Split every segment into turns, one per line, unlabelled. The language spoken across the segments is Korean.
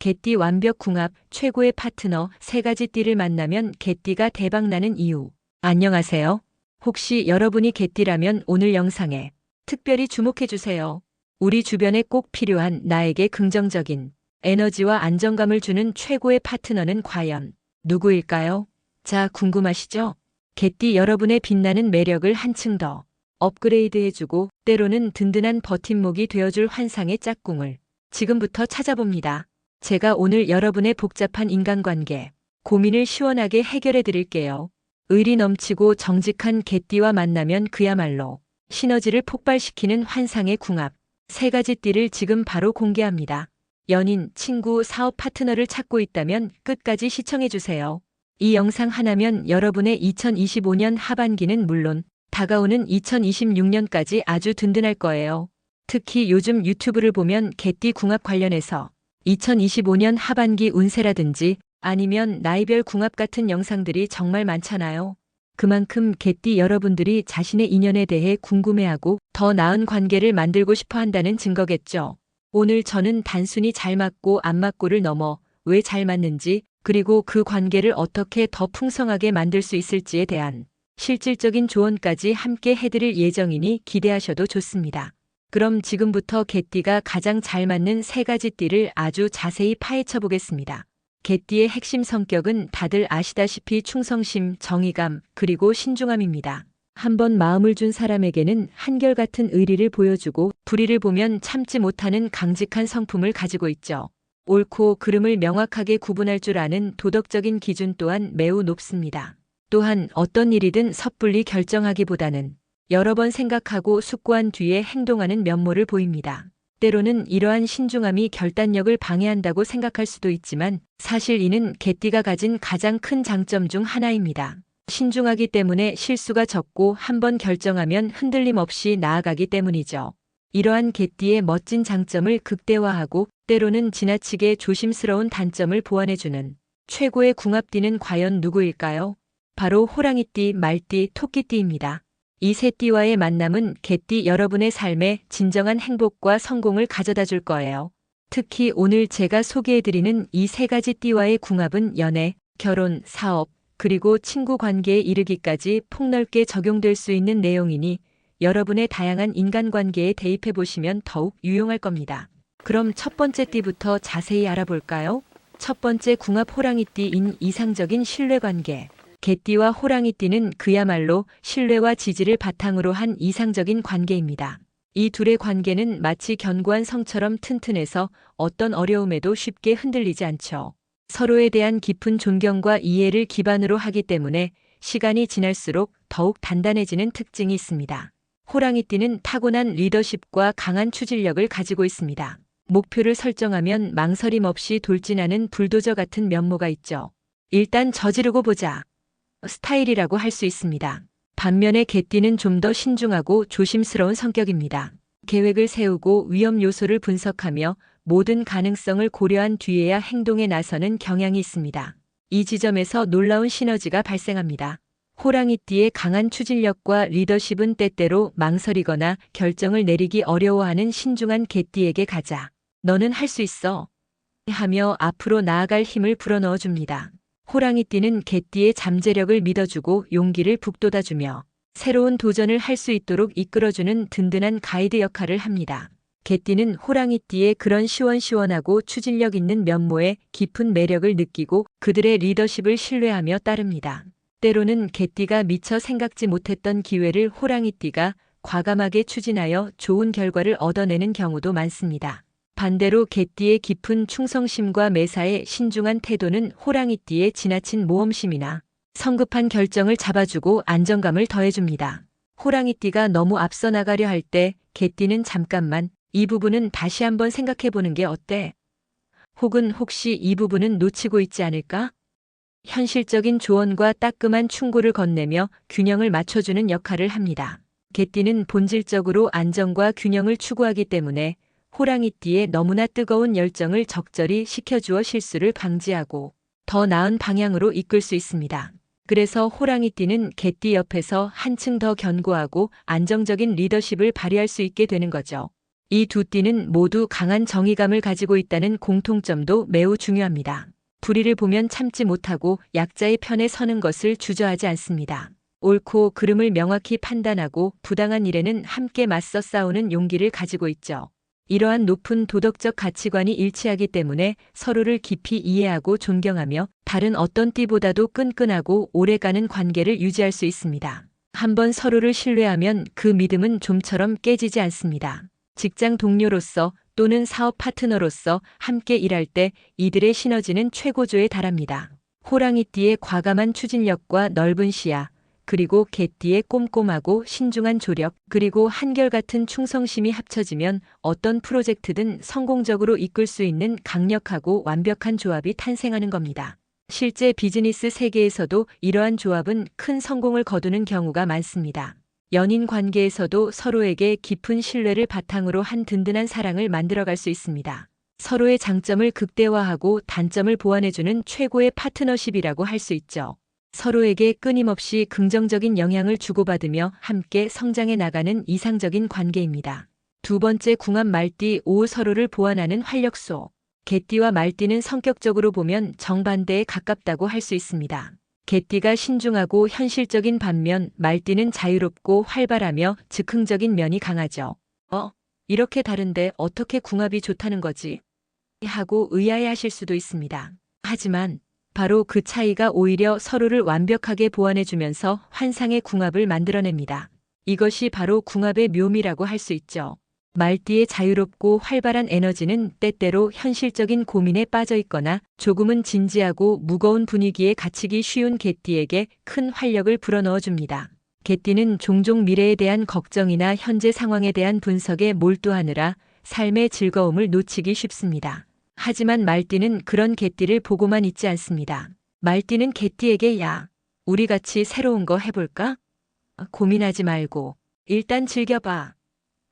개띠 완벽 궁합, 최고의 파트너, 세 가지 띠를 만나면 개띠가 대박나는 이유. 안녕하세요. 혹시 여러분이 개띠라면 오늘 영상에 특별히 주목해주세요. 우리 주변에 꼭 필요한 나에게 긍정적인 에너지와 안정감을 주는 최고의 파트너는 과연 누구일까요? 자, 궁금하시죠? 개띠 여러분의 빛나는 매력을 한층 더 업그레이드해주고 때로는 든든한 버팀목이 되어줄 환상의 짝꿍을 지금부터 찾아봅니다. 제가 오늘 여러분의 복잡한 인간관계, 고민을 시원하게 해결해 드릴게요. 의리 넘치고 정직한 개띠와 만나면 그야말로 시너지를 폭발시키는 환상의 궁합. 세 가지 띠를 지금 바로 공개합니다. 연인, 친구, 사업 파트너를 찾고 있다면 끝까지 시청해 주세요. 이 영상 하나면 여러분의 2025년 하반기는 물론 다가오는 2026년까지 아주 든든할 거예요. 특히 요즘 유튜브를 보면 개띠 궁합 관련해서 2025년 하반기 운세라든지 아니면 나이별 궁합 같은 영상들이 정말 많잖아요. 그만큼 개띠 여러분들이 자신의 인연에 대해 궁금해하고 더 나은 관계를 만들고 싶어 한다는 증거겠죠. 오늘 저는 단순히 잘 맞고 안 맞고를 넘어 왜 잘 맞는지 그리고 그 관계를 어떻게 더 풍성하게 만들 수 있을지에 대한 실질적인 조언까지 함께 해드릴 예정이니 기대하셔도 좋습니다. 그럼 지금부터 개띠가 가장 잘 맞는 세 가지 띠를 아주 자세히 파헤쳐 보겠습니다. 개띠의 핵심 성격은 다들 아시다시피 충성심, 정의감, 그리고 신중함입니다. 한번 마음을 준 사람에게는 한결같은 의리를 보여주고 불의를 보면 참지 못하는 강직한 성품을 가지고 있죠. 옳고 그름을 명확하게 구분할 줄 아는 도덕적인 기준 또한 매우 높습니다. 또한 어떤 일이든 섣불리 결정하기보다는 여러 번 생각하고 숙고한 뒤에 행동하는 면모를 보입니다. 때로는 이러한 신중함이 결단력을 방해한다고 생각할 수도 있지만 사실 이는 개띠가 가진 가장 큰 장점 중 하나입니다. 신중하기 때문에 실수가 적고 한 번 결정하면 흔들림 없이 나아가기 때문이죠. 이러한 개띠의 멋진 장점을 극대화하고 때로는 지나치게 조심스러운 단점을 보완해주는 최고의 궁합띠는 과연 누구일까요? 바로 호랑이띠, 말띠, 토끼띠입니다. 이세 띠와의 만남은 개띠 여러분의 삶에 진정한 행복과 성공을 가져다 줄 거예요. 특히 오늘 제가 소개해드리는 이 세 가지 띠와의 궁합은 연애, 결혼, 사업, 그리고 친구 관계에 이르기까지 폭넓게 적용될 수 있는 내용이니 여러분의 다양한 인간관계에 대입해 보시면 더욱 유용할 겁니다. 그럼 첫 번째 띠부터 자세히 알아볼까요? 첫 번째 궁합 호랑이띠인 이상적인 신뢰관계. 개띠와 호랑이띠는 그야말로 신뢰와 지지를 바탕으로 한 이상적인 관계입니다. 이 둘의 관계는 마치 견고한 성처럼 튼튼해서 어떤 어려움에도 쉽게 흔들리지 않죠. 서로에 대한 깊은 존경과 이해를 기반으로 하기 때문에 시간이 지날수록 더욱 단단해지는 특징이 있습니다. 호랑이띠는 타고난 리더십과 강한 추진력을 가지고 있습니다. 목표를 설정하면 망설임 없이 돌진하는 불도저 같은 면모가 있죠. 일단 저지르고 보자. 스타일이라고 할 수 있습니다. 반면에 개띠는 좀 더 신중하고 조심스러운 성격입니다. 계획을 세우고 위험 요소를 분석하며 모든 가능성을 고려한 뒤에야 행동에 나서는 경향이 있습니다. 이 지점에서 놀라운 시너지가 발생합니다. 호랑이띠의 강한 추진력과 리더십은 때때로 망설이거나 결정을 내리기 어려워하는 신중한 개띠에게 가자. 너는 할 수 있어. 하며 앞으로 나아갈 힘을 불어넣어 줍니다. 호랑이띠는 개띠의 잠재력을 믿어주고 용기를 북돋아주며 새로운 도전을 할 수 있도록 이끌어주는 든든한 가이드 역할을 합니다. 개띠는 호랑이띠의 그런 시원시원하고 추진력 있는 면모에 깊은 매력을 느끼고 그들의 리더십을 신뢰하며 따릅니다. 때로는 개띠가 미처 생각지 못했던 기회를 호랑이띠가 과감하게 추진하여 좋은 결과를 얻어내는 경우도 많습니다. 반대로 개띠의 깊은 충성심과 매사에 신중한 태도는 호랑이띠의 지나친 모험심이나 성급한 결정을 잡아주고 안정감을 더해줍니다. 호랑이띠가 너무 앞서 나가려 할 때 개띠는 잠깐만 이 부분은 다시 한번 생각해 보는 게 어때? 혹은 혹시 이 부분은 놓치고 있지 않을까? 현실적인 조언과 따끔한 충고를 건네며 균형을 맞춰주는 역할을 합니다. 개띠는 본질적으로 안정과 균형을 추구하기 때문에 호랑이띠의 너무나 뜨거운 열정을 적절히 식혀주어 실수를 방지하고 더 나은 방향으로 이끌 수 있습니다. 그래서 호랑이띠는 개띠 옆에서 한층 더 견고하고 안정적인 리더십을 발휘할 수 있게 되는 거죠. 이 두 띠는 모두 강한 정의감을 가지고 있다는 공통점도 매우 중요합니다. 불의를 보면 참지 못하고 약자의 편에 서는 것을 주저하지 않습니다. 옳고 그름을 명확히 판단하고 부당한 일에는 함께 맞서 싸우는 용기를 가지고 있죠. 이러한 높은 도덕적 가치관이 일치하기 때문에 서로를 깊이 이해하고 존경하며 다른 어떤 띠보다도 끈끈하고 오래가는 관계를 유지할 수 있습니다. 한번 서로를 신뢰하면 그 믿음은 좀처럼 깨지지 않습니다. 직장 동료로서 또는 사업 파트너로서 함께 일할 때 이들의 시너지는 최고조에 달합니다. 호랑이띠의 과감한 추진력과 넓은 시야, 그리고 개띠의 꼼꼼하고 신중한 조력, 그리고 한결같은 충성심이 합쳐지면 어떤 프로젝트든 성공적으로 이끌 수 있는 강력하고 완벽한 조합이 탄생하는 겁니다. 실제 비즈니스 세계에서도 이러한 조합은 큰 성공을 거두는 경우가 많습니다. 연인 관계에서도 서로에게 깊은 신뢰를 바탕으로 한 든든한 사랑을 만들어갈 수 있습니다. 서로의 장점을 극대화하고 단점을 보완해주는 최고의 파트너십이라고 할 수 있죠. 서로에게 끊임없이 긍정적인 영향을 주고받으며 함께 성장해 나가는 이상적인 관계입니다. 두 번째 궁합 말띠 오 서로를 보완하는 활력소. 개띠와 말띠는 성격적으로 보면 정반대에 가깝다고 할 수 있습니다. 개띠가 신중하고 현실적인 반면 말띠는 자유롭고 활발하며 즉흥적인 면이 강하죠. 어, 이렇게 다른데 어떻게 궁합이 좋다는 거지? 하고 의아해 하실 수도 있습니다. 하지만 바로 그 차이가 오히려 서로를 완벽하게 보완해주면서 환상의 궁합을 만들어냅니다. 이것이 바로 궁합의 묘미라고 할 수 있죠. 말띠의 자유롭고 활발한 에너지는 때때로 현실적인 고민에 빠져 있거나 조금은 진지하고 무거운 분위기에 갇히기 쉬운 개띠에게 큰 활력을 불어넣어 줍니다. 개띠는 종종 미래에 대한 걱정이나 현재 상황에 대한 분석에 몰두하느라 삶의 즐거움을 놓치기 쉽습니다. 하지만 말띠는 그런 개띠를 보고만 있지 않습니다. 말띠는 개띠에게 야, 우리 같이 새로운 거 해볼까? 고민하지 말고 일단 즐겨봐.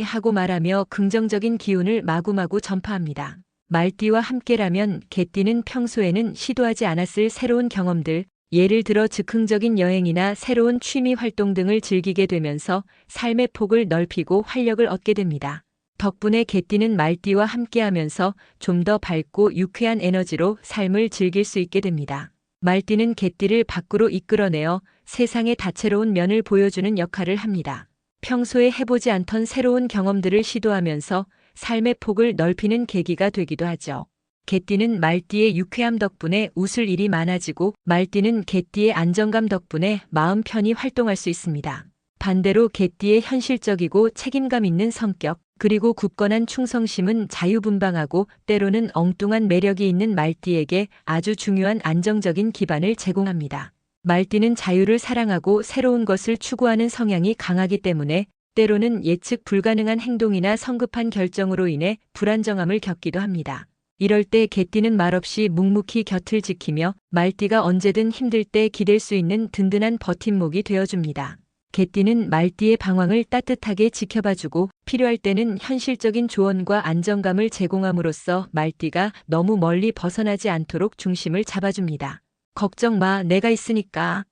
하고 말하며 긍정적인 기운을 마구마구 전파합니다. 말띠와 함께라면 개띠는 평소에는 시도하지 않았을 새로운 경험들, 예를 들어 즉흥적인 여행이나 새로운 취미 활동 등을 즐기게 되면서 삶의 폭을 넓히고 활력을 얻게 됩니다. 덕분에 개띠는 말띠와 함께하면서 좀 더 밝고 유쾌한 에너지로 삶을 즐길 수 있게 됩니다. 말띠는 개띠를 밖으로 이끌어내어 세상의 다채로운 면을 보여주는 역할을 합니다. 평소에 해보지 않던 새로운 경험들을 시도하면서 삶의 폭을 넓히는 계기가 되기도 하죠. 개띠는 말띠의 유쾌함 덕분에 웃을 일이 많아지고 말띠는 개띠의 안정감 덕분에 마음 편히 활동할 수 있습니다. 반대로 개띠의 현실적이고 책임감 있는 성격, 그리고 굳건한 충성심은 자유분방하고 때로는 엉뚱한 매력이 있는 말띠에게 아주 중요한 안정적인 기반을 제공합니다. 말띠는 자유를 사랑하고 새로운 것을 추구하는 성향이 강하기 때문에 때로는 예측 불가능한 행동이나 성급한 결정으로 인해 불안정함을 겪기도 합니다. 이럴 때 개띠는 말없이 묵묵히 곁을 지키며 말띠가 언제든 힘들 때 기댈 수 있는 든든한 버팀목이 되어줍니다. 개띠는 말띠의 방황을 따뜻하게 지켜봐주고 필요할 때는 현실적인 조언과 안정감을 제공함으로써 말띠가 너무 멀리 벗어나지 않도록 중심을 잡아줍니다. 걱정 마, 내가 있으니까.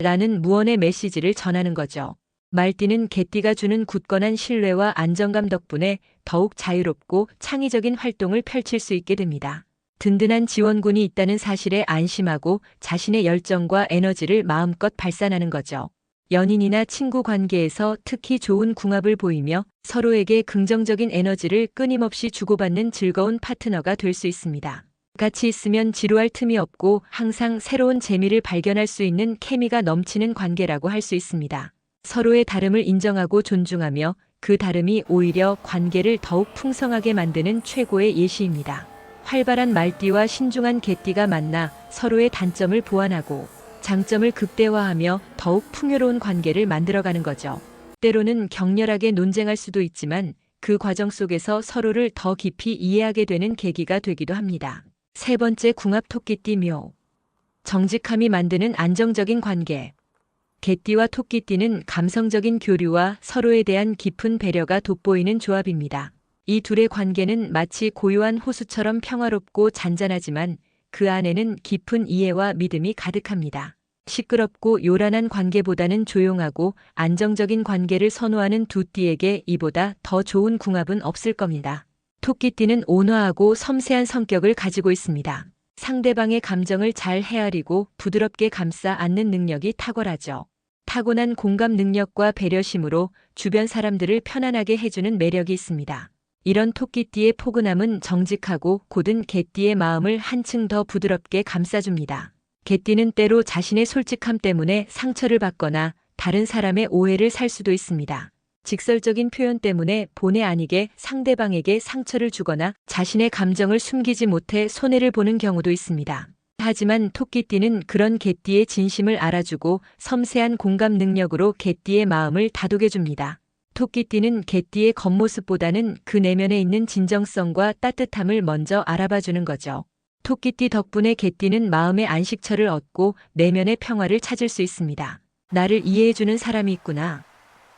라는 무언의 메시지를 전하는 거죠. 말띠는 개띠가 주는 굳건한 신뢰와 안정감 덕분에 더욱 자유롭고 창의적인 활동을 펼칠 수 있게 됩니다. 든든한 지원군이 있다는 사실에 안심하고 자신의 열정과 에너지를 마음껏 발산하는 거죠. 연인이나 친구 관계에서 특히 좋은 궁합을 보이며 서로에게 긍정적인 에너지를 끊임없이 주고받는 즐거운 파트너가 될 수 있습니다. 같이 있으면 지루할 틈이 없고 항상 새로운 재미를 발견할 수 있는 케미가 넘치는 관계라고 할 수 있습니다. 서로의 다름을 인정하고 존중하며 그 다름이 오히려 관계를 더욱 풍성하게 만드는 최고의 예시입니다. 활발한 말띠와 신중한 개띠가 만나 서로의 단점을 보완하고 장점을 극대화하며 더욱 풍요로운 관계를 만들어가는 거죠. 때로는 격렬하게 논쟁할 수도 있지만 그 과정 속에서 서로를 더 깊이 이해하게 되는 계기가 되기도 합니다. 세 번째 궁합 토끼띠 묘. 정직함이 만드는 안정적인 관계. 개띠와 토끼띠는 감성적인 교류와 서로에 대한 깊은 배려가 돋보이는 조합입니다. 이 둘의 관계는 마치 고요한 호수처럼 평화롭고 잔잔하지만 그 안에는 깊은 이해와 믿음이 가득합니다. 시끄럽고 요란한 관계보다는 조용하고 안정적인 관계를 선호하는 두 띠에게 이보다 더 좋은 궁합은 없을 겁니다. 토끼띠는 온화하고 섬세한 성격을 가지고 있습니다. 상대방의 감정을 잘 헤아리고 부드럽게 감싸 안는 능력이 탁월하죠. 타고난 공감 능력과 배려심으로 주변 사람들을 편안하게 해주는 매력이 있습니다. 이런 토끼띠의 포근함은 정직하고 고든 개띠의 마음을 한층 더 부드럽게 감싸줍니다. 개띠는 때로 자신의 솔직함 때문에 상처를 받거나 다른 사람의 오해를 살 수도 있습니다. 직설적인 표현 때문에 본의 아니게 상대방에게 상처를 주거나 자신의 감정을 숨기지 못해 손해를 보는 경우도 있습니다. 하지만 토끼띠는 그런 개띠의 진심을 알아주고 섬세한 공감 능력으로 개띠의 마음을 다독여줍니다. 토끼띠는 개띠의 겉모습보다는 그 내면에 있는 진정성과 따뜻함을 먼저 알아봐주는 거죠. 토끼띠 덕분에 개띠는 마음의 안식처를 얻고 내면의 평화를 찾을 수 있습니다. 나를 이해해주는 사람이 있구나.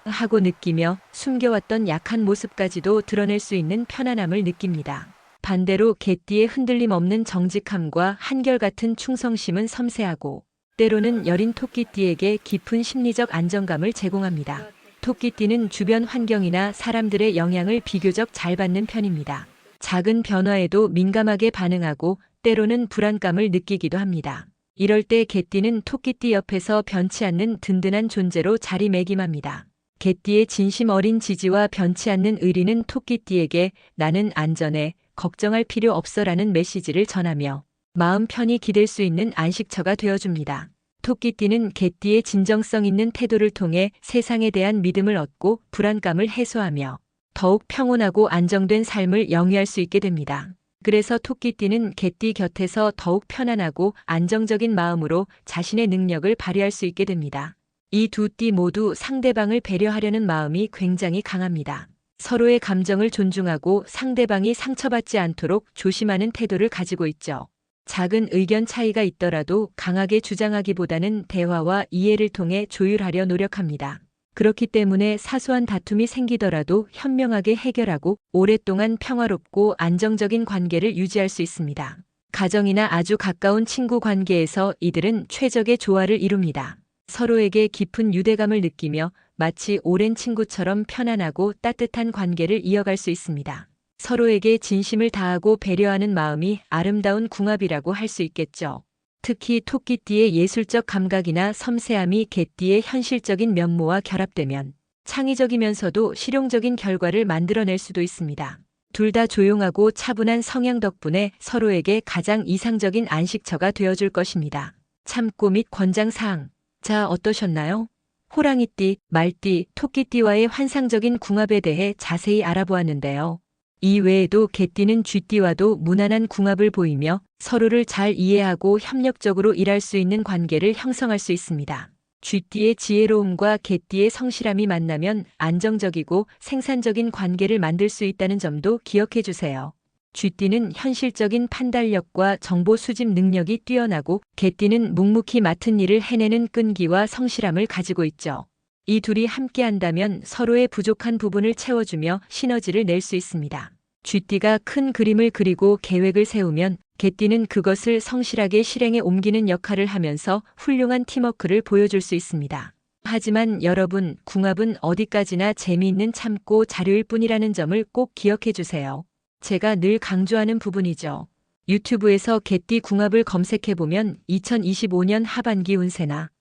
하고 느끼며 숨겨왔던 약한 모습까지도 드러낼 수 있는 편안함을 느낍니다. 반대로 개띠의 흔들림 없는 정직함과 한결같은 충성심은 섬세하고 때로는 여린 토끼띠에게 깊은 심리적 안정감을 제공합니다. 토끼띠는 주변 환경이나 사람들의 영향을 비교적 잘 받는 편입니다. 작은 변화에도 민감하게 반응하고 때로는 불안감을 느끼기도 합니다. 이럴 때 개띠는 토끼띠 옆에서 변치 않는 든든한 존재로 자리매김합니다. 개띠의 진심 어린 지지와 변치 않는 의리는 토끼띠에게 나는 안전해, 걱정할 필요 없어라는 메시지를 전하며 마음 편히 기댈 수 있는 안식처가 되어줍니다. 토끼띠는 개띠의 진정성 있는 태도를 통해 세상에 대한 믿음을 얻고 불안감을 해소하며 더욱 평온하고 안정된 삶을 영위할 수 있게 됩니다. 그래서 토끼띠는 개띠 곁에서 더욱 편안하고 안정적인 마음으로 자신의 능력을 발휘할 수 있게 됩니다. 이 두 띠 모두 상대방을 배려하려는 마음이 굉장히 강합니다. 서로의 감정을 존중하고 상대방이 상처받지 않도록 조심하는 태도를 가지고 있죠. 작은 의견 차이가 있더라도 강하게 주장하기보다는 대화와 이해를 통해 조율하려 노력합니다. 그렇기 때문에 사소한 다툼이 생기더라도 현명하게 해결하고 오랫동안 평화롭고 안정적인 관계를 유지할 수 있습니다. 가정이나 아주 가까운 친구 관계에서 이들은 최적의 조화를 이룹니다. 서로에게 깊은 유대감을 느끼며 마치 오랜 친구처럼 편안하고 따뜻한 관계를 이어갈 수 있습니다. 서로에게 진심을 다하고 배려하는 마음이 아름다운 궁합이라고 할 수 있겠죠. 특히 토끼띠의 예술적 감각이나 섬세함이 개띠의 현실적인 면모와 결합되면 창의적이면서도 실용적인 결과를 만들어낼 수도 있습니다. 둘 다 조용하고 차분한 성향 덕분에 서로에게 가장 이상적인 안식처가 되어줄 것입니다. 참고 및 권장사항. 자, 어떠셨나요? 호랑이띠, 말띠, 토끼띠와의 환상적인 궁합에 대해 자세히 알아보았는데요. 이 외에도 개띠는 쥐띠와도 무난한 궁합을 보이며 서로를 잘 이해하고 협력적으로 일할 수 있는 관계를 형성할 수 있습니다. 쥐띠의 지혜로움과 개띠의 성실함이 만나면 안정적이고 생산적인 관계를 만들 수 있다는 점도 기억해 주세요. 쥐띠는 현실적인 판단력과 정보 수집 능력이 뛰어나고 개띠는 묵묵히 맡은 일을 해내는 끈기와 성실함을 가지고 있죠. 이 둘이 함께 한다면 서로의 부족한 부분을 채워주며 시너지를 낼 수 있습니다. 쥐띠가 큰 그림을 그리고 계획을 세우면 개띠는 그것을 성실하게 실행에 옮기는 역할을 하면서 훌륭한 팀워크를 보여줄 수 있습니다. 하지만 여러분, 궁합은 어디까지나 재미있는 참고 자료일 뿐이라는 점을 꼭 기억해 주세요. 제가 늘 강조하는 부분이죠. 유튜브에서 개띠 궁합을 검색해보면 2025년 하반기 운세나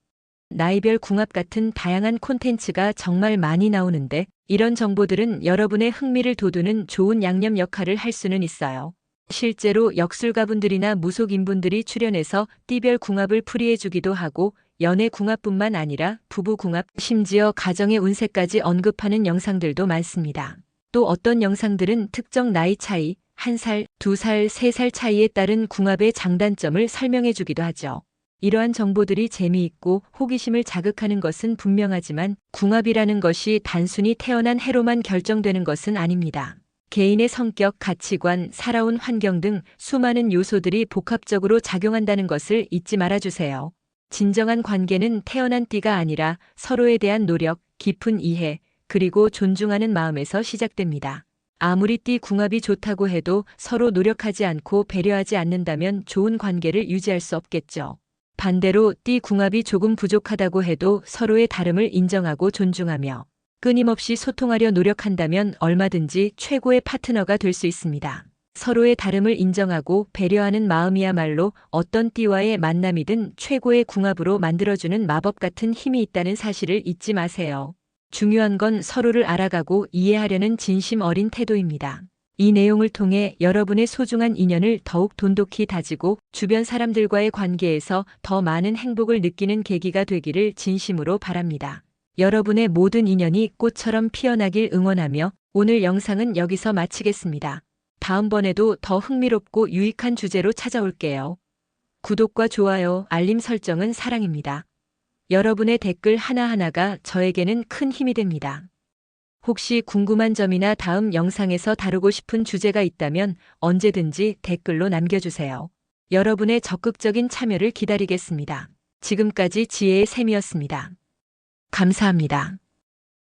나이별 궁합 같은 다양한 콘텐츠가 정말 많이 나오는데 이런 정보들은 여러분의 흥미를 돋우는 좋은 양념 역할을 할 수는 있어요. 실제로 역술가분들이나 무속인분들이 출연해서 띠별 궁합을 풀이해주기도 하고 연애 궁합뿐만 아니라 부부 궁합, 심지어 가정의 운세까지 언급하는 영상들도 많습니다. 또 어떤 영상들은 특정 나이 차이, 한 살, 두 살, 세 살 차이에 따른 궁합의 장단점을 설명해 주기도 하죠. 이러한 정보들이 재미있고 호기심을 자극하는 것은 분명하지만 궁합이라는 것이 단순히 태어난 해로만 결정되는 것은 아닙니다. 개인의 성격, 가치관, 살아온 환경 등 수많은 요소들이 복합적으로 작용한다는 것을 잊지 말아주세요. 진정한 관계는 태어난 띠가 아니라 서로에 대한 노력, 깊은 이해, 그리고 존중하는 마음에서 시작됩니다. 아무리 띠 궁합이 좋다고 해도 서로 노력하지 않고 배려하지 않는다면 좋은 관계를 유지할 수 없겠죠. 반대로 띠 궁합이 조금 부족하다고 해도 서로의 다름을 인정하고 존중하며 끊임없이 소통하려 노력한다면 얼마든지 최고의 파트너가 될 수 있습니다. 서로의 다름을 인정하고 배려하는 마음이야말로 어떤 띠와의 만남이든 최고의 궁합으로 만들어주는 마법 같은 힘이 있다는 사실을 잊지 마세요. 중요한 건 서로를 알아가고 이해하려는 진심 어린 태도입니다. 이 내용을 통해 여러분의 소중한 인연을 더욱 돈독히 다지고 주변 사람들과의 관계에서 더 많은 행복을 느끼는 계기가 되기를 진심으로 바랍니다. 여러분의 모든 인연이 꽃처럼 피어나길 응원하며 오늘 영상은 여기서 마치겠습니다. 다음번에도 더 흥미롭고 유익한 주제로 찾아올게요. 구독과 좋아요, 알림 설정은 사랑입니다. 여러분의 댓글 하나하나가 저에게는 큰 힘이 됩니다. 혹시 궁금한 점이나 다음 영상에서 다루고 싶은 주제가 있다면 언제든지 댓글로 남겨주세요. 여러분의 적극적인 참여를 기다리겠습니다. 지금까지 지혜의 샘이었습니다. 감사합니다.